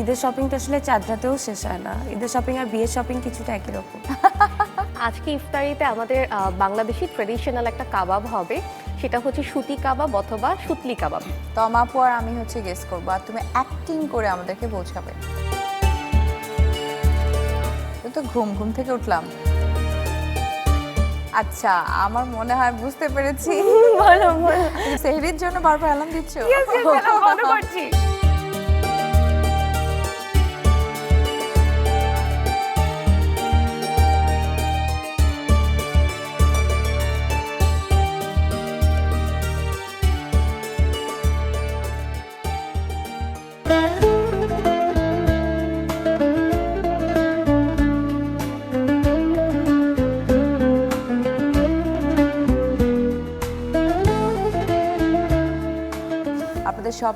ঈদের শপিংটা আসলে চাঁদরাতেও শেষ হয় না। ঈদের শপিং আর বিয়ের শপিং কিছুটা একই রকম। আজকে ইফতারিতে আমাদের বাংলাদেশি ট্রেডিশনাল একটা কাবাব হবে। সেটা হচ্ছে সুতি কাবাব অথবা সুতলি কাবাব। তমাপু আর আমি হচ্ছে গেস করব আর তুমি অ্যাক্টিং করে আমাদেরকে বোঝাবে। তো ঘুম ঘুম থেকে উঠলাম। আচ্ছা আমার মনে হয় বুঝতে পেরেছি। সেহরির জন্য বারবার অ্যালার্ম দিচ্ছ? করছি।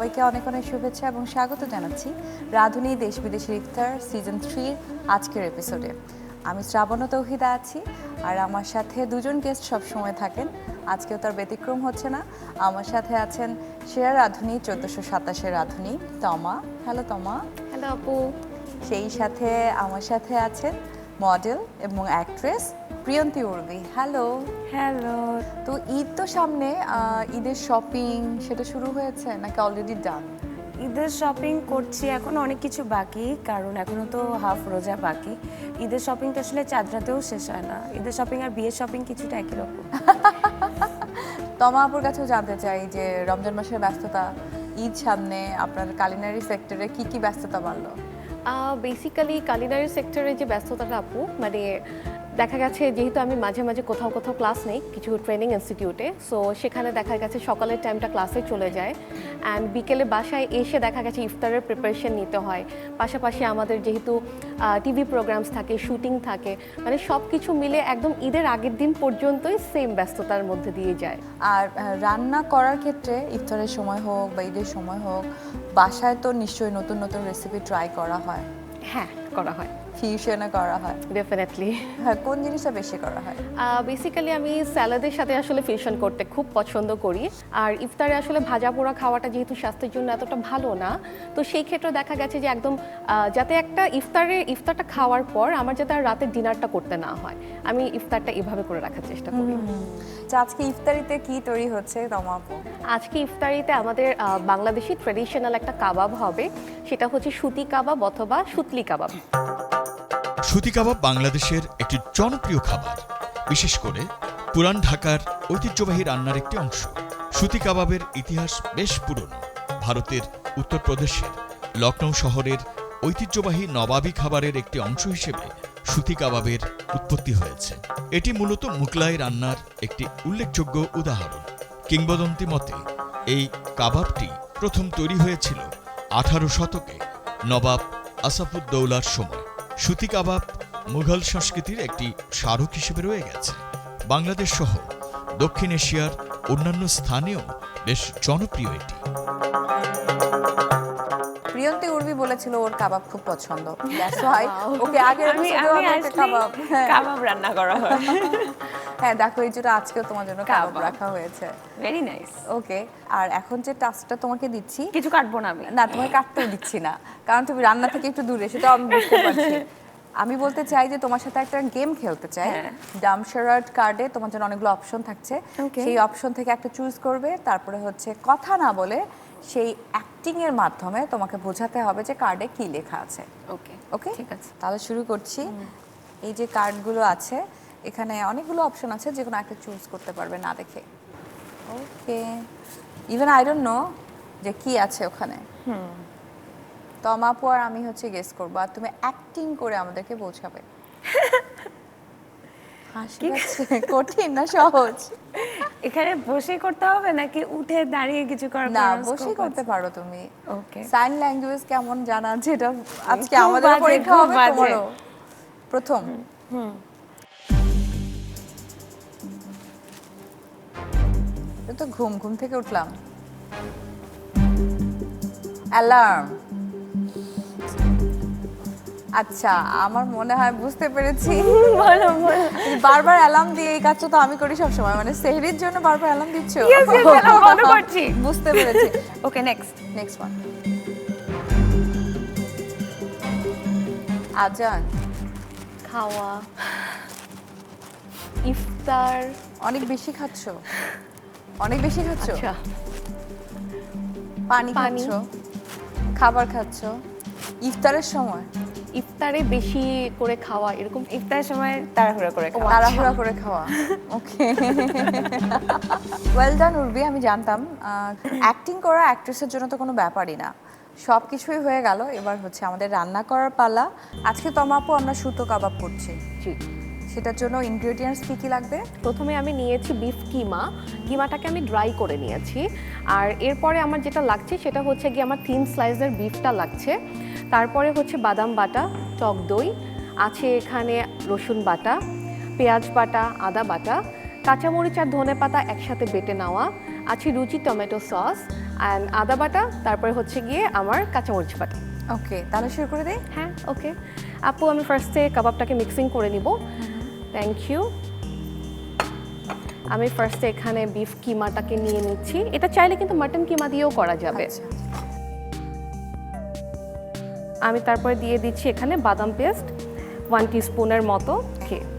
সবাইকে অনেক অনেক শুভেচ্ছা এবং স্বাগত জানাচ্ছি রাধুনী দেশ বিদেশের ইফতার সিজন থ্রির আজকের এপিসোডে আমি শ্রাবণ তৌহিদা আছি আর আমার সাথে দুজন গেস্ট সব সময় থাকেন। আজকেও তার ব্যতিক্রম হচ্ছে না। আমার সাথে আছেন সেরা রাধুনী চোদ্দোশো সাতাশের রাধুনী তমা। হ্যালো তমা। হ্যালো আপু। সেই সাথে আমার সাথে আছেন মডেল এবং actress Priyonti Urbi hello hello তো ঈদ তো সামনে ঈদের শপিং সেটা শুরু হয়েছে নাকি অলরেডি ডান ঈদের শপিং করছি এখন অনেক কিছু বাকি কারণ এখনও তো হাফ রোজা বাকি। ঈদের শপিংটা আসলে চাঁদরাতেও শেষ হয় না। ঈদের শপিং আর বিয়ের শপিং কিছুটা একই রকম। তমা আপুর কাছেও জানতে চাই যে রমজান মাসের ব্যস্ততা ঈদ সামনে আপনার কালিনারি সেক্টরে কি কি ব্যস্ততা বাড়লো? বেসিক্যালি কালিনারি সেক্টরে যে ব্যস্ততাটা আপু মানে দেখা গেছে যেহেতু আমি মাঝে মাঝে কোথাও কোথাও ক্লাস নেই কিছু ট্রেনিং ইনস্টিটিউটে সো সেখানে দেখা গেছে সকালের টাইমটা ক্লাসে চলে যায়। অ্যান্ড বিকেলে বাসায় এসে দেখা গেছে ইফতারের প্রিপারেশন নিতে হয়। পাশাপাশি আমাদের যেহেতু টিভি প্রোগ্রামস থাকে শুটিং থাকে মানে সব কিছু মিলে একদম ঈদের আগের দিন পর্যন্তই সেম ব্যস্ততার মধ্যে দিয়ে যায়। আর রান্না করার ক্ষেত্রে ইফতারের সময় হোক বা ঈদের সময় হোক বাসায় তো নিশ্চয়ই নতুন নতুন রেসিপি ট্রাই করা হয়। হ্যাঁ করা হয়। ফিউশনে করা হয়? ডেফিনেটলি হ্যাঁ কোন জিনিসটা বেশি করা হয়? বেসিক্যালি আমি স্যালাদের সাথে আসলে ফিউশন করতে খুব পছন্দ করি। আর ইফতারে আসলে ভাজা পোড়া খাওয়াটা যেহেতু স্বাস্থ্যের জন্য এতটা ভালো না তো সেই ক্ষেত্রে দেখা গেছে যে একদম যাতে একটা ইফতারে ইফতারটা খাওয়ার পর আমার যাতে আর রাতের ডিনারটা করতে না হয়। আমি ইফতারটা এভাবে করে রাখার চেষ্টা করি। তো আজকে ইফতারিতে কি তৈরি হচ্ছে তমা আজকে ইফতারিতে আমাদের বাংলাদেশি ট্রেডিশনাল একটা কাবাব হবে। সেটা হচ্ছে সুতি কাবাব অথবা সুতলি কাবাব। সুতি কাবাব বাংলাদেশের একটি জনপ্রিয় খাবার, বিশেষ করে পুরান ঢাকার ঐতিহ্যবাহী রান্নার একটি অংশ। সুতি কাবাবের ইতিহাস বেশ পুরনো। ভারতের উত্তরপ্রদেশের লখনৌ শহরের ঐতিহ্যবাহী নবাবী খাবারের একটি অংশ হিসেবে সুতি কাবাবের উৎপত্তি হয়েছে। এটি মূলত মুগলাই রান্নার একটি উল্লেখযোগ্য উদাহরণ। কিংবদন্তি মতে, এই কাবাবটি প্রথম তৈরি হয়েছিল আঠারো শতকে নবাব আসাফুদ্দৌলার সময়। সুতি কাবাব মুঘল সংস্কৃতির একটি স্মারক হিসেবে রয়ে গেছে। বাংলাদেশ সহ দক্ষিণ এশিয়ার অন্যান্য স্থানেও বেশ জনপ্রিয় এটি। প্রিয়ন্তি উর্বি বলেছিল ওর কাবাব খুব পছন্দ। দ্যাটস হোয়াই ওকে আগে আমি আমি কাবাব হ্যাঁ, কাবাব রান্না করা হয়। হ্যাঁ দেখো এই জন্য আজকেও তোমার জন্য কাবাব। রাখা হয়েছে। ভেরি নাইস ওকে আর এখন যে টাস্কটা তোমাকে দিচ্ছি কিছু কাটবো না আমি। না তোমাকে কাটতেও দিচ্ছি না কারণ তুমি রান্না থেকে একটু দূরে সেটা আমি বুঝতে পারছি। আমি বলতে চাই যে তোমার সাথে একটা গেম খেলতে চাই। হ্যাঁ। ডামশারাট কার্ডে তোমার জন্য অনেকগুলো অপশন থাকছে। সেই অপশন থেকে একটা চুজ করবে তারপরে হচ্ছে কথা না বলে সেই অ্যাক্টিং এর মাধ্যমে তোমাকে বোঝাতে হবে যে কার্ডে কি লেখা আছে। ওকে ওকে ঠিক আছে। তাহলে শুরু করছি। এই যে কার্ডগুলো আছে এখানে অনেকগুলো অপশন আছে যে কোনো একটা চুজ করতে পারবে না দেখে। Okay even I don't know যে কি আছে ওখানে। তমাপু আর আমি হচ্ছে গেস করব আর তুমি অ্যাক্টিং করে আমাদেরকে বোঝাবে। হাসি কঠিন না সহজ। এখানে বসে করতে হবে নাকি উঠে দাঁড়িয়ে কিছু করার না বসে করতে পারো তুমি। ওকে সাইন ল্যাঙ্গুয়েজ কেমন জানা যেটা আজকে আমাদের পরীক্ষা হবে। তোমারও। প্রথম। এই তো ঘুম ঘুম থেকে উঠলাম। অ্যালার্ম আচ্ছা আমার মনে হয় বুঝতে পেরেছি। বারবার অ্যালার্ম দিয়ে এই কাজটা তো আমি করি সবসময় মানে সেহরির জন্য বারবার অ্যালার্ম দিচ্ছ। বুঝতে পেরেছি। ওকে নেক্সট নেক্সট ওয়ান আজান। খাওয়া। ইফতার। অনেক বেশি খাচ্ছ। অনেক বেশি খাচ্ছ? আচ্ছা। পানি পানি। খাচ্ছ খাবার খাচ্ছ? ইফতারের সময়? ইফতারে বেশি করে খাওয়া এরকম ইফতারের সময় তাড়াহুড়া করে খাওয়া। তাড়াহুড়া করে খাওয়া। ওকে ওয়েল ডান উর্বি আমি জানতাম। অ্যাক্টিং করা অ্যাক্ট্রেসের জন্য তো কোনো ব্যাপারই না। সব কিছুই হয়ে গেল। এবার হচ্ছে আমাদের রান্না করার পালা। আজকে তমাপু আমরা সুতো কাবাব করছি। জি। সেটার জন্য ইনগ্রেডিয়েন্টস কী কী লাগবে? প্রথমে আমি নিয়েছি বিফ কিমা। কিমাটাকে আমি ড্রাই করে নিয়েছি। আর এরপরে আমার যেটা লাগছে সেটা হচ্ছে গিয়ে আমার তিন স্লাইসের বিফটা লাগছে। তারপরে হচ্ছে বাদাম বাটা টক দই আছে এখানে রসুন বাটা পেঁয়াজ বাটা আদা বাটা কাঁচামরিচ আর ধনে পাতা একসাথে বেটে নেওয়া আছে রুচি টমেটো সস অ্যান্ড আদা বাটা তারপরে হচ্ছে গিয়ে আমার কাঁচামরিচ বাটা। ওকে তাহলে শুরু করে দিই? হ্যাঁ ওকে আপু আমি ফার্স্টে কাবাবটাকে মিক্সিং করে নিব। থ্যাংক ইউ আমি ফার্স্টে এখানে বিফ কিমাটাকে নিয়ে নিচ্ছি। এটা চাইলে কিন্তু মাটন কিমা দিয়েও করা যাবে। আচ্ছা। আমি তারপরে দিয়ে দিচ্ছি এখানে বাদাম পেস্ট ওয়ান স্পুনের মতো।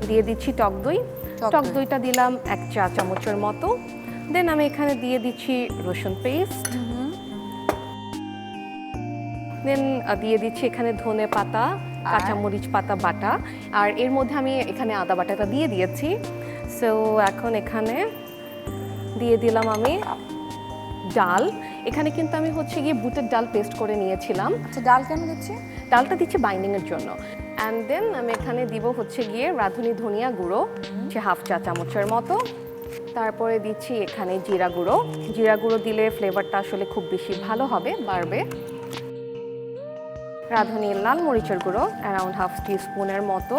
দিয়ে দিচ্ছি টক দই। টক টক দই। দইটা দিলাম এক চা চামচের মতো। দেন আমি এখানে দিয়ে দিচ্ছি রসুন পেস্ট দেন দিয়ে দিচ্ছি এখানে ধনে পাতা। কাঁচামরিচ পাতা বাটা। আর এর মধ্যে আমি এখানে আদা বাটাটা দিয়ে দিয়েছি। সো এখন এখানে দিয়ে দিলাম আমি ডাল। এখানে কিন্তু আমি হচ্ছে গিয়ে বুটের ডাল পেস্ট করে নিয়েছিলাম। আচ্ছা ডাল কেন দিচ্ছি? ডালটা দিচ্ছি বাইন্ডিংয়ের জন্য। অ্যান্ড দেন আমি এখানে দিব হচ্ছে গিয়ে রাঁধুনি ধনিয়া গুঁড়ো যে হাফ চা চামচের মতো। তারপরে দিচ্ছি এখানে জিরা গুঁড়ো। জিরা গুঁড়ো দিলে ফ্লেভারটা আসলে খুব বেশি ভালো হবে বাড়বে। রাঁধুনির লাল মরিচের গুঁড়ো অ্যারাউন্ড হাফ টি স্পুনের মতো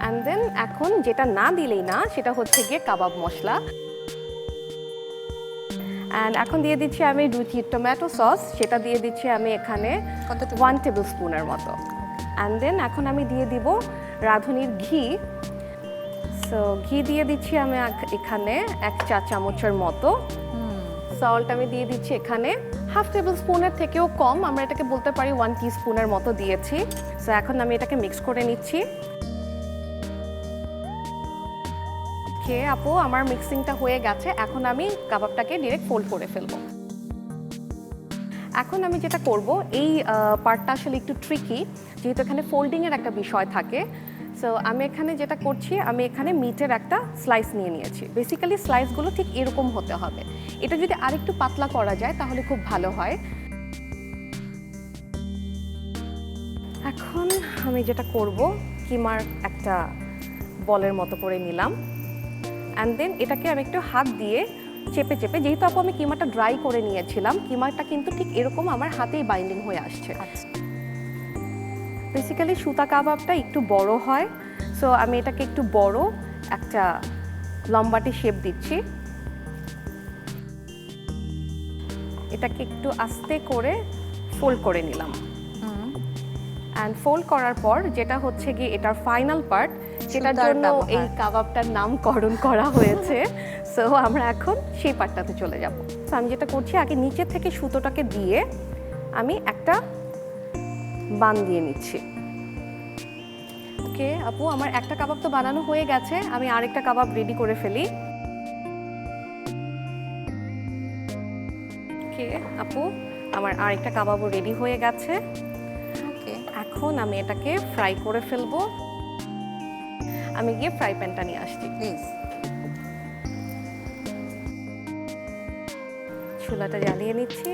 অ্যান্ড দেন এখন যেটা না দিলেই না সেটা হচ্ছে গিয়ে কাবাব মশলা। অ্যান্ড এখন দিয়ে দিচ্ছি আমি রুচি টমেটো সস সেটা দিয়ে দিচ্ছি আমি এখানে? ওয়ান টেবিল স্পুনের মতো। অ্যান্ড দেন এখন আমি দিয়ে দিব রাঁধুনির ঘি। সো ঘি দিয়ে দিচ্ছি আমি এখানে এক চা চামচের মতো সল্ট আমি দিয়ে দিচ্ছি এখানে। হাফ টেবিল স্পুনের থেকেও কম, আমরা এটাকে বলতে পারি ওয়ান স্পুনের মতো দিয়েছি। সো এখন আমি এটাকে মিক্স করে নিচ্ছি। খেয়ে আপু, আমার মিক্সিংটা হয়ে গেছে। এখন আমি কাবাবটাকে ডিরেক্ট ফোল্ড করে ফেলব। এখন আমি যেটা করব, এই পার্টটা আসলে একটু ট্রিকি যেহেতু এখানে ফোল্ডিংয়ের একটা বিষয় থাকে সো আমি এখানে যেটা করছি, আমি এখানে মিটের একটা স্লাইস নিয়ে নিয়েছি। বেসিক্যালি স্লাইসগুলো ঠিক এরকম হতে হবে। এটা যদি আরেকটু পাতলা করা যায়, তাহলে খুব ভালো হয়। এখন আমি যেটা করব, কিমার একটা বলের মতো করে নিলাম। অ্যান্ড দেন এটাকে আমি একটু হাত দিয়ে চেপে চেপে, যেহেতু আপু আমি কিমাটা ড্রাই করে নিয়েছিলাম কিমাটা কিন্তু ঠিক এরকম আমার হাতেই বাইন্ডিং হয়ে আসছে। আচ্ছা। বেসিক্যালি সুতা কাবাবটা একটু বড় হয়। সো আমি এটাকে একটু বড় একটা লম্বাটে শেপ দিচ্ছি। এটাকে একটু আস্তে করে ফোল্ড করে নিলাম। অ্যান্ড ফোল্ড করার পর যেটা হচ্ছে গিয়ে এটার ফাইনাল পার্ট সুতার জন্য এই কাবাবটার নামকরণ করা হয়েছে। সো আমরা এখন সেই পার্টটাতে চলে যাব। তো আমি যেটা করছি আগে নিচে থেকে সুতোটাকে দিয়ে আমি একটা বান দিয়ে নিচ্ছি। ওকে আপু আমার একটা কাবাব তো বানানো হয়ে গেছে আমি আরেকটা কাবাব রেডি করে ফেলি। ওকে আপু আমার আরেকটা কাবাবও রেডি হয়ে গেছে। ওকে। এখন আমি এটাকে ফ্রাই করে ফেলব। আমি গিয়ে ফ্রাই প্যানটা নিয়ে আসছি। প্লিজ চুলাটা জ্বালিয়ে নিচ্ছি।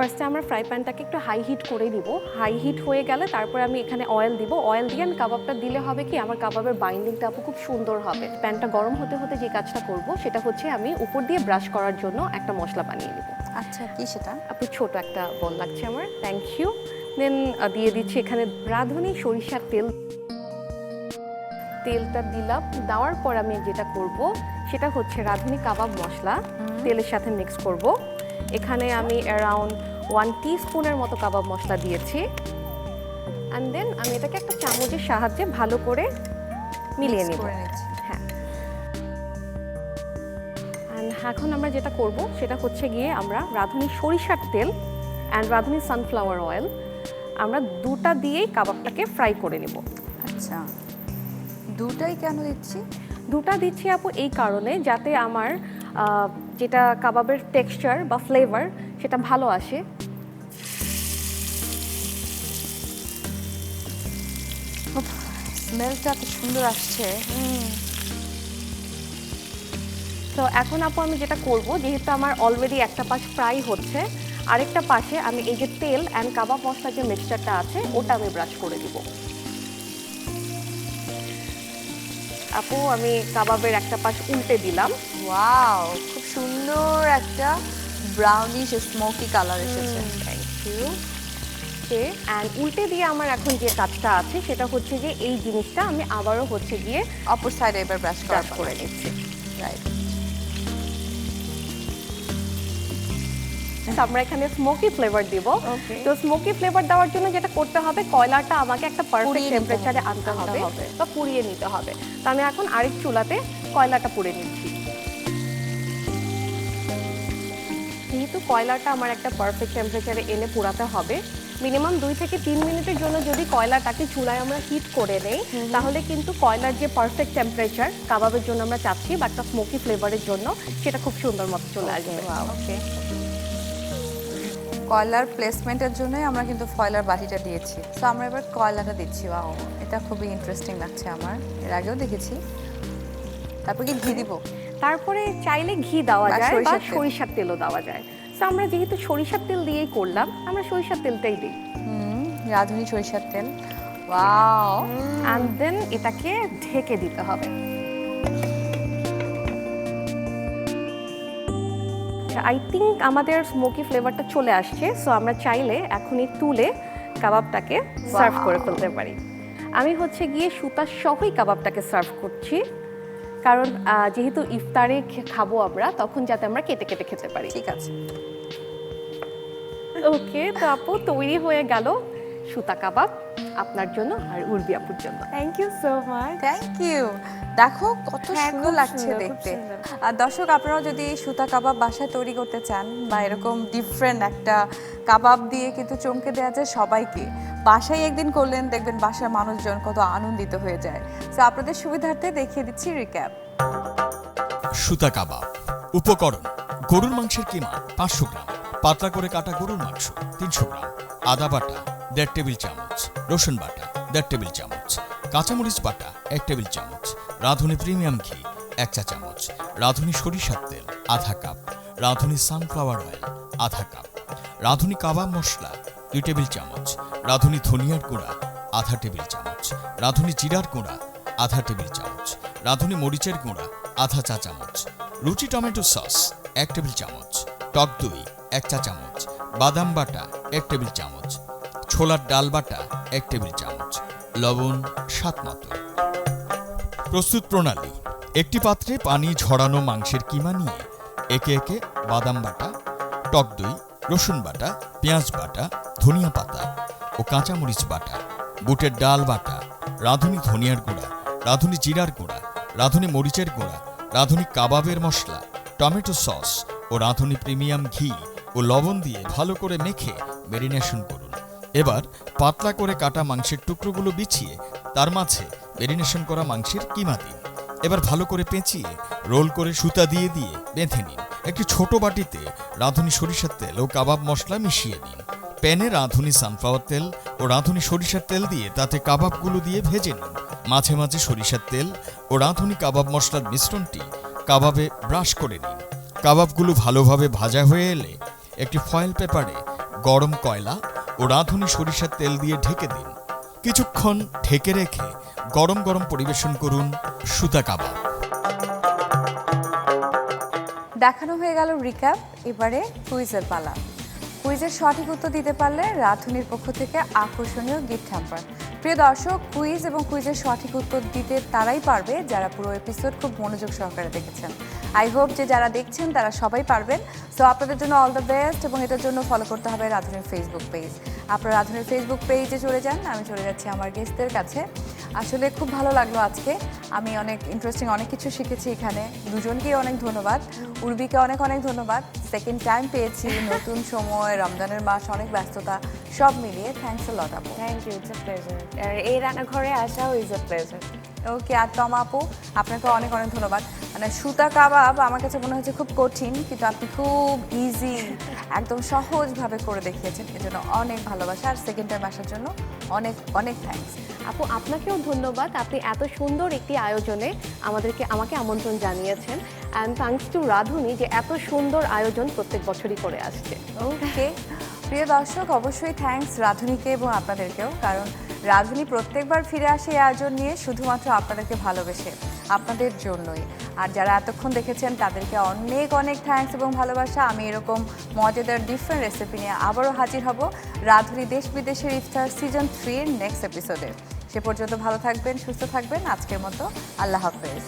ফার্স্টে আমরা ফ্রাই প্যানটাকে একটু হাই হিট করে দিব। হাই হিট হয়ে গেলে তারপরে আমি এখানে অয়েল দিব। অয়েল দিয়ে আমি কাবাবটা দিলে হবে কি আমার কাবাবের বাইন্ডিংটা আপু খুব সুন্দর হবে। প্যানটা গরম হতে হতে যে কাজটা করব সেটা হচ্ছে আমি উপর দিয়ে ব্রাশ করার জন্য একটা মশলা বানিয়ে নিব। আচ্ছা কি সেটা? আপু ছোট একটা বল লাগছে আমার। থ্যাংক ইউ দেন দিয়ে দিচ্ছি এখানে রাঁধুনি সরিষার তেল। তেলটা দিলাম। দেওয়ার পর আমি যেটা করব সেটা হচ্ছে রাঁধুনি কাবাব মশলা। তেলের সাথে মিক্স করব। এখানে আমি অ্যারাউন্ড ওয়ান স্পুনের মতো কাবাব মশলা দিয়েছি। অ্যান্ড দেন আমি এটাকে একটা চামচের সাহায্যে ভালো করে মিলিয়ে নিব। হ্যাঁ। এখন আমরা যেটা করব সেটা হচ্ছে গিয়ে আমরা রাঁধুনি সরিষার তেল অ্যান্ড রাঁধুনি সানফ্লাওয়ার অয়েল আমরা দুটা দিয়েই কাবাবটাকে ফ্রাই করে নেব। আচ্ছা। দুটাই কেন দিচ্ছি? দুটা দিচ্ছি আপু এই কারণে যাতে আমার যেটা কাবাবের টেক্সচার বা ফ্লেভার সেটা ভালো আসে। স্মেলটা এত সুন্দর আসছে। তো এখন আপু আমি যেটা করব যেহেতু আমার অলরেডি একটা পাশ ফ্রাই হচ্ছে আরেকটা পাশে আমি এই যে তেল অ্যান্ড কাবাব মশলার যে মিক্সচারটা আছে ওটা আমি ব্রাশ করে দিব। আপু আমি কাবাবের একটা পাশ উল্টে দিলাম। ওয়াও খুব সুন্দর একটা ব্রাউনিশ স্মোকি কালার এসেছে। থ্যাংক ইউ ওকে অ্যান্ড উল্টে দিয়ে আমার এখন যে কাজটা আছে সেটা হচ্ছে যে এই জিনিসটা আমি আবারও হচ্ছে গিয়ে অপর সাইডে এবার ব্রাশ ব্রাশ করে নিচ্ছি। রাইট আমরা এখানে স্মোকি ফ্লেভার দিব। তো স্মোকি ফ্লেভার দেওয়ার জন্য যেটা করতে হবে কয়লাটা আমাকে একটা পারফেক্ট টেম্পারেচারে আনতে হবে। বা পুড়িয়ে নিতে হবে। তো আমি এখন আরেক চুলাতে কয়লাটা পুড়ে নিচ্ছি। যেহেতু কয়লাটা আমার একটা পারফেক্ট টেম্পারেচারে এনে পোড়াতে হবে মিনিমাম দুই থেকে তিন মিনিটের জন্য যদি কয়লাটাকে চুলায় আমরা হিট করে নেই তাহলে কিন্তু কয়লার যে পারফেক্ট টেম্পারেচার কাবাবের জন্য আমরা চাচ্ছি বা একটা স্মোকি ফ্লেভারের জন্য সেটা খুব সুন্দর মতো চলে আসবে। ওকে কয়লার প্লেসমেন্টের জন্যই আমরা কিন্তু ফয়লার বাটিটা দিয়েছি। তো আমরা এবার কয়লাটা দিচ্ছি ওয়াও এটা খুবই ইন্টারেস্টিং লাগছে আমার। এর আগেও দেখেছি। তারপর কি ঘি দিব? তারপরে চাইলে ঘি দেওয়া যায় বা সরিষার তেলও দেওয়া যায়। তো আমরা যেহেতু সরিষার তেল দিয়েই করলাম আমরা সরিষার তেলটাই দিই। হুম রাঁধুনি সরিষার তেল। ওয়াও। অ্যান্ড দেন এটাকে ঢেকে দিতে হবে। আই থিঙ্ক আমাদের স্মোকি ফ্লেভারটা চলে আসছে সো আমরা চাইলে এখনই তুলে কাবাবটাকে সার্ভ করে ফেলতে পারি। আমি হচ্ছে গিয়ে সুতার সহই কাবাবটাকে সার্ভ করছি কারণ যেহেতু ইফতারে খাব আমরা তখন যাতে আমরা কেটে কেটে খেতে পারি। ঠিক আছে। ওকে তো আপু তৈরি হয়ে গেল সুতা কাবাব আপনার জন্য আর উর্বি আপুর জন্য। Thank you so much thank you দেখো কত হ্যাঁ, সুন্দর লাগছে দেখতে। আর দর্শক আপনারাও যদি সুতা কাবাব বাসায় তৈরি করতে চান বা এরকম ডিফারেন্ট একটা কাবাব দিয়ে কিন্তু চমকে দেওয়া যায় সবাইকে। বাসায় একদিন করলেন দেখবেন বাসার মানুষজন কত আনন্দিত হয়ে যায়। তো আপনাদের সুবিধার্থে দেখিয়ে দিচ্ছি রিক্যাপ সুতা কাবাব উপকরণ গরুর মাংসের কিমা পাঁচশো গ্রাম। পাতলা করে কাটা গরুর মাংস তিনশো গ্রাম আদা বাটা, দেড় টেবিল চামচ, রসুন বাটা, দেড় টেবিল চামচ, কাঁচামরিচ বাটা, এক টেবিল চামচ, রাঁধুনি প্রিমিয়াম ঘি, এক চা চামচ, রাঁধুনি সরিষার তেল, আধা কাপ, রাঁধুনি সানফ্লাওয়ার অয়েল, আধা কাপ, রাঁধুনি কাবাব মশলা, দুই টেবিল চামচ, রাঁধুনি ধনিয়ার গুঁড়া, আধা টেবিল চামচ, রাঁধুনি জিরার গুঁড়া, আধা টেবিল চামচ, রাঁধুনি মরিচের গুঁড়া, আধা চা চামচ রুচি টমেটো সস, এক টেবিল চামচ, টক দই এক চা চামচ, বাদাম বাটা এক টেবিল চামচ, ছোলার ডাল বাটা এক টেবিল চামচ, লবণ স্বাদ মতো। প্রস্তুত প্রণালী, একটি পাত্রে পানি ঝরানো মাংসের কিমা নিয়ে একে একে বাদাম বাটা, টক দই, রসুন বাটা, পেঁয়াজ বাটা, ধনিয়া পাতা ও কাঁচামরিচ বাটা, বুটের ডাল বাটা, রাঁধুনি ধনিয়ার গুঁড়া, রাঁধুনি জিরার গুঁড়া, রাঁধুনি মরিচের গুঁড়া, রাঁধুনি কাবাবের মশলা, টমেটো সস ও রাঁধুনি প্রিমিয়াম ঘি ও লবণ দিয়ে ভালো করে মেখে মেরিনেশন করুন। এবার পাতলা করে কাটা মাংসের টুকরোগুলো বিছিয়ে তার মাঝে মেরিনেশন করা মাংসের কিমা দিন। এবার ভালো করে পেঁচিয়ে রোল করে সুতা দিয়ে দিয়ে বেঁধে নিন। একটি ছোট বাটিতে রাঁধুনি সরিষার তেল ও কাবাব মশলা মিশিয়ে নিন। প্যানে রাঁধুনি সানফ্লাওয়ার তেল ও রাঁধুনি সরিষার তেল দিয়ে তাতে কাবাবগুলো দিয়ে ভেজে নিন। মাঝে মাঝে সরিষার তেল ও রাঁধুনি কাবাব মশলার মিশ্রণটি কাবাবে ব্রাশ করে নিন। কাবাবগুলো ভালোভাবে ভাজা হয়ে এলে একটি ফয়েল পেপারে গরম কয়লা ও রাঁধুনি সরিষার তেল দিয়ে ঢেকে দিন। কিছুক্ষণ ঢেকে রেখে গরম গরম পরিবেশন করুন সুতা কাবাব। দেখানো হয়ে গেল রিক্যাপ এবারে কুইজের পালা। কুইজের সঠিক উত্তর দিতে পারলে রাঁধুনির পক্ষ থেকে আকর্ষণীয় গিফট হ্যাম্পার প্রিয় দর্শক কুইজ এবং কুইজের সঠিক উত্তর দিতে তারাই পারবে, যারা পুরো এপিসোড খুব মনোযোগ সহকারে দেখেছেন। আই হোপ যে যারা দেখছেন, তারা সবাই পারবেন। সো আপনাদের জন্য অল দ্য বেস্ট এবং এটার জন্য ফলো করতে হবে রাধুনের ফেসবুক পেজ আপনারা রাধুনির ফেসবুক পেজে চলে যান আমি চলে যাচ্ছি আমার গেস্টদের কাছে। আসলে খুব ভালো লাগল আজকে। আমি অনেক ইন্টারেস্টিং অনেক কিছু শিখেছি এখানে। দুজনকেই অনেক ধন্যবাদ। উর্বিকে অনেক অনেক ধন্যবাদ। সেকেন্ড টাইম পেয়েছি নতুন সময় রমজানের মাস অনেক ব্যস্ততা সব মিলিয়ে থ্যাংকস এ লট আপু। Thank you it's a pleasure আর এই রান্নাঘরে আসাও ইজ এ প্লেজার ওকে আর তমা আপু আপনাকে অনেক অনেক ধন্যবাদ। মানে সুতা কাবাব আমার কাছে মনে হচ্ছে খুব কঠিন কিন্তু আপনি খুব ইজি একদম সহজভাবে করে দেখিয়েছেন। এজন্য অনেক ভালোবাসা। আর সেকেন্ড টাইম আসার জন্য অনেক অনেক থ্যাঙ্কস আপু আপনাকেও ধন্যবাদ। আপনি এত সুন্দর একটি আয়োজনে আমাদেরকে আমাকে আমন্ত্রণ জানিয়েছেন। অ্যান্ড থ্যাঙ্কস টু রাধুনি যে এত সুন্দর আয়োজন প্রত্যেক বছরই করে আসছে। ওকে প্রিয় দর্শক অবশ্যই থ্যাঙ্কস রাধুনিকে এবং আপনাদেরকেও। কারণ রাধুনি প্রত্যেকবার ফিরে আসে এই আয়োজন নিয়ে শুধুমাত্র আপনাদেরকে ভালোবেসে, আপনাদের জন্যই। আর যারা এতক্ষণ দেখেছেন, তাদেরকে অনেক অনেক থ্যাংকস এবং ভালোবাসা। আমি এরকম মজাদার ডিফারেন্ট রেসিপি নিয়ে আবারও হাজির হব রাধুনি দেশ বিদেশের ইফতার সিজন থ্রির নেক্সট এপিসোডে সে পর্যন্ত ভালো থাকবেন, সুস্থ থাকবেন। আজকের মতো আল্লাহ হাফেজ।